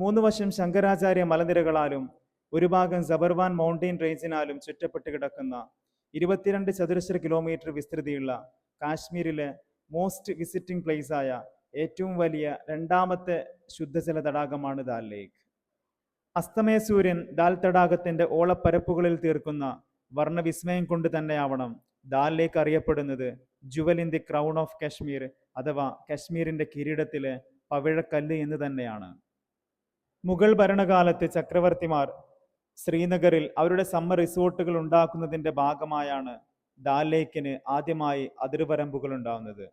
മൂന്ന് വശം ശങ്കരാചാര്യ മലനിരകളാലും ഒരു ഭാഗം സബർവാൻ മൗണ്ടെയിൻ റേഞ്ചിനാലും ചുറ്റപ്പെട്ട് കിടക്കുന്ന ഇരുപത്തിരണ്ട് ചതുരശ്ര കിലോമീറ്റർ വിസ്തൃതിയുള്ള കാശ്മീരിലെ മോസ്റ്റ് വിസിറ്റിംഗ് പ്ലേസ് ആയ ഏറ്റവും വലിയ രണ്ടാമത്തെ ശുദ്ധജല തടാകമാണ് ദാൽ ലേക്ക്. അസ്തമയ സൂര്യൻ ദാൽ തടാകത്തിന്റെ ഓളപ്പരപ്പുകളിൽ തീർക്കുന്ന വർണവിസ്മയം കൊണ്ട് തന്നെയാവണം ദാൽ ലേക്ക് അറിയപ്പെടുന്നത് jewel in the crown of Kashmir അഥവാ കാശ്മീരിന്റെ കിരീടത്തിലെ പവിഴക്കല്ല് എന്ന് തന്നെയാണ്. മുഗൾ ഭരണകാലത്ത് ചക്രവർത്തിമാർ ശ്രീനഗറിൽ അവരുടെ സമ്മർ റിസോർട്ടുകൾ ഉണ്ടാക്കുന്നതിന്റെ ഭാഗമായാണ് ദാൽ ലേക്കിന് ആദ്യമായി അതിർവരമ്പുകൾ ഉണ്ടാവുന്നത്.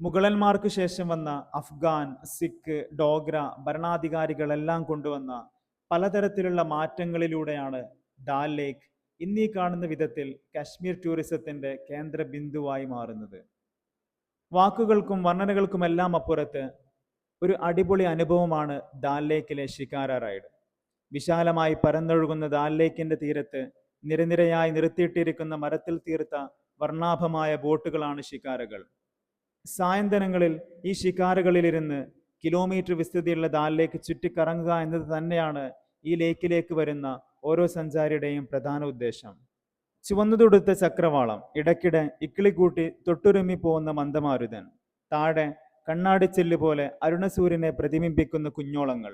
മുഗളന്മാർക്ക് ശേഷം വന്ന അഫ്ഗാൻ സിഖ് ഡോഗ്ര ഭരണാധികാരികളെല്ലാം കൊണ്ടുവന്ന പലതരത്തിലുള്ള മാറ്റങ്ങളിലൂടെയാണ് ദാൽ ലേക്ക് ഇന്നീ കാണുന്ന വിധത്തിൽ കാശ്മീർ ടൂറിസത്തിന്റെ കേന്ദ്ര ബിന്ദുവായി മാറുന്നത്. വാക്കുകൾക്കും വർണനകൾക്കുമെല്ലാം അപ്പുറത്ത് ഒരു അടിപൊളി അനുഭവമാണ് ദാൽ ലേക്കിലെ ഷിക്കാര റൈഡ്. വിശാലമായി പരന്നൊഴുകുന്ന ദാൽ ലേക്കിന്റെ തീരത്ത് നിരനിരയായി നിർത്തിയിട്ടിരിക്കുന്ന മരത്തിൽ തീർത്ത വർണാഭമായ ബോട്ടുകളാണ് ഷിക്കാരകൾ സായന്തനങ്ങളിൽ ഈ ഷിക്കാരകളിലിരുന്ന് കിലോമീറ്റർ വിസ്തൃതിയുള്ള ദാൽ ലേക്ക് ചുറ്റിക്കറങ്ങുക എന്നത് തന്നെയാണ് ഈ ലേക്കിലേക്ക് വരുന്ന ഓരോ സഞ്ചാരിയുടെയും പ്രധാന ഉദ്ദേശം. ചുവന്നുതൊടുത്ത ചക്രവാളം ഇടയ്ക്കിടെ ഇക്കിളിക്കൂട്ടി തൊട്ടുരുമ്മി പോകുന്ന മന്ദമാരുതൻ താഴെ കണ്ണാടിച്ചെല്ല് പോലെ അരുണസൂര്യനെ പ്രതിബിംബിക്കുന്ന കുഞ്ഞോളങ്ങൾ.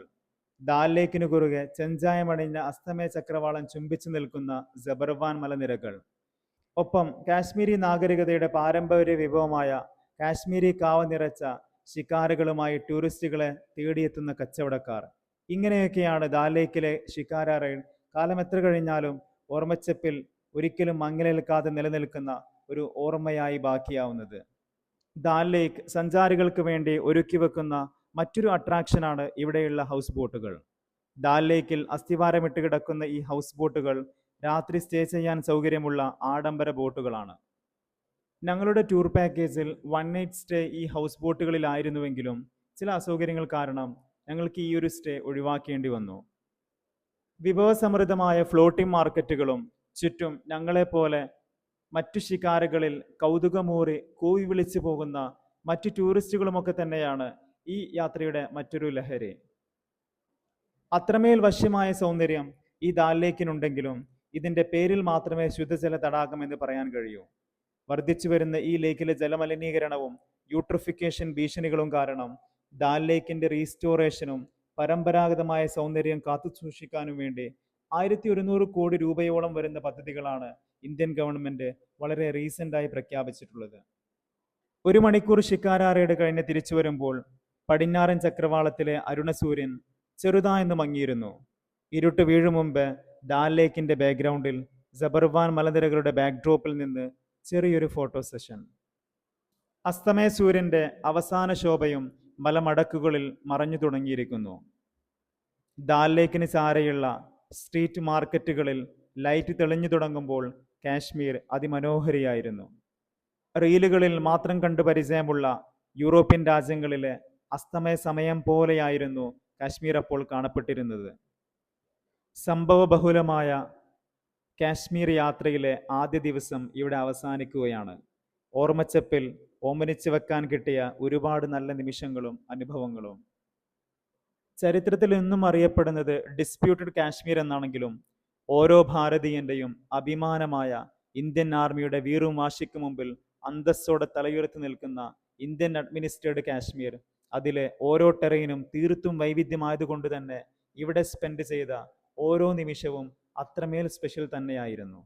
ദാലേക്കിനു കുറുകെ ചെഞ്ചായമണിഞ്ഞ അസ്തമയ ചക്രവാളം ചുംബിച്ചു നിൽക്കുന്ന ജബർവാൻ മലനിരകൾ. ഒപ്പം കാശ്മീരി നാഗരികതയുടെ പാരമ്പര്യ വിഭവമായ കാശ്മീരി കാവ നിറച്ച ശിക്കാരകളുമായി ടൂറിസ്റ്റുകളെ തേടിയെത്തുന്ന കച്ചവടക്കാർ. ഇങ്ങനെയൊക്കെയാണ് ദാലേക്കിലെ ഷിക്കാര കാലം എത്ര കഴിഞ്ഞാലും ഓർമ്മച്ചപ്പിൽ ഒരിക്കലും മങ്ങലേൽക്കാതെ നിലനിൽക്കുന്ന ഒരു ഓർമ്മയായി ബാക്കിയാവുന്നത്. ദാൽ ലേക്ക് സഞ്ചാരികൾക്ക് വേണ്ടി ഒരുക്കി വെക്കുന്ന മറ്റൊരു അട്രാക്ഷനാണ് ഇവിടെയുള്ള ഹൗസ് ബോട്ടുകൾ ദാൽ ലേക്കിൽ അസ്ഥിവാരമിട്ട് കിടക്കുന്ന ഈ ഹൗസ് ബോട്ടുകൾ രാത്രി സ്റ്റേ ചെയ്യാൻ സൗകര്യമുള്ള ആഡംബര ബോട്ടുകളാണ് ഞങ്ങളുടെ ടൂർ പാക്കേജിൽ വൺ നൈറ്റ് സ്റ്റേ ഈ ഹൗസ് ബോട്ടുകളിലായിരുന്നുവെങ്കിലും ചില അസൗകര്യങ്ങൾ കാരണം ഞങ്ങൾക്ക് ഈ ഒരു സ്റ്റേ ഒഴിവാക്കേണ്ടി വന്നു. വിഭവസമൃദ്ധമായ ഫ്ലോട്ടിംഗ് മാർക്കറ്റുകളും ചുറ്റും ഞങ്ങളെപ്പോലെ മറ്റു ശികാരകളിൽ കൗതുകമൂറി കൂവി വിളിച്ചു പോകുന്ന മറ്റു ടൂറിസ്റ്റുകളുമൊക്കെ തന്നെയാണ് ഈ യാത്രയുടെ മറ്റൊരു ലഹരി. അത്രമേൽ വശ്യമായ സൗന്ദര്യം ഈ ദാൽ ലേക്കിനുണ്ടെങ്കിലും ഇതിന്റെ പേരിൽ മാത്രമേ ശുദ്ധജല തടാകം എന്ന് പറയാൻ കഴിയൂ. വർദ്ധിച്ചു വരുന്ന ഈ ലേക്കിലെ ജലമലിനീകരണവും യൂട്രിഫിക്കേഷൻ ഭീഷണികളും കാരണം ദാൽ ലേക്കിന്റെ റീസ്റ്റോറേഷനും പരമ്പരാഗതമായ സൗന്ദര്യം കാത്തു സൂക്ഷിക്കാനും വേണ്ടി ആയിരത്തി ഒരുന്നൂറ് കോടി രൂപയോളം വരുന്ന പദ്ധതികളാണ് ഇന്ത്യൻ ഗവൺമെന്റ് വളരെ റീസെന്റായി പ്രഖ്യാപിച്ചിട്ടുള്ളത്. ഒരു മണിക്കൂർ ഷിക്കാര റൈഡ് കഴിഞ്ഞ് തിരിച്ചു വരുമ്പോൾ പടിഞ്ഞാറൻ ചക്രവാളത്തിലെ അരുണസൂര്യൻ ചെറുതായെന്ന് മങ്ങിയിരുന്നു. ഇരുട്ട് വീഴും മുമ്പ് ദാൽ ലേക്കിന്റെ ബാക്ക്ഗ്രൗണ്ടിൽ ജബർവാൻ മലനിരകളുടെ ബാക്ക്ഡ്രോപ്പിൽ നിന്ന് ചെറിയൊരു ഫോട്ടോ സെഷൻ അസ്തമയ സൂര്യന്റെ അവസാന ശോഭയും മലമടക്കുകളിൽ മറഞ്ഞു തുടങ്ങിയിരിക്കുന്നു. ദാൽ ലേക്കിന് ചാരയുള്ള സ്ട്രീറ്റ് മാർക്കറ്റുകളിൽ ലൈറ്റ് തെളിഞ്ഞു തുടങ്ങുമ്പോൾ കാശ്മീർ അതിമനോഹരിയായിരുന്നു. റീലുകളിൽ മാത്രം കണ്ടു പരിചയമുള്ള യൂറോപ്യൻ രാജ്യങ്ങളിലെ അസ്തമയ സമയം പോലെയായിരുന്നു കാശ്മീർ അപ്പോൾ കാണപ്പെട്ടിരുന്നത്. സംഭവബഹുലമായ കാശ്മീർ യാത്രയിലെ ആദ്യ ദിവസം ഇവിടെ അവസാനിക്കുകയാണ്. ഓർമ്മച്ചപ്പിൽ ഓമനിച്ചു വെക്കാൻ കിട്ടിയ ഒരുപാട് നല്ല നിമിഷങ്ങളും അനുഭവങ്ങളും. ചരിത്രത്തിൽ എന്നും അറിയപ്പെടുന്നത് ഡിസ്പ്യൂട്ടഡ് കാശ്മീർ എന്നാണെങ്കിലും ഓരോ ഭാരതീയന്റെയും അഭിമാനമായ ഇന്ത്യൻ ആർമിയുടെ വീറും വാശിക്ക് മുമ്പിൽ അന്തസ്സോടെ തലയുയർത്തി നിൽക്കുന്ന ഇന്ത്യൻ അഡ്മിനിസ്ട്രേഡ് കാശ്മീർ. അതിലെ ഓരോ ടെറയിനും തീർത്തും വൈവിധ്യമായതുകൊണ്ട് തന്നെ ഇവിടെ സ്പെൻഡ് ചെയ്ത ഓരോ നിമിഷവും അത്രമേൽ സ്പെഷ്യൽ തന്നെയായിരുന്നു.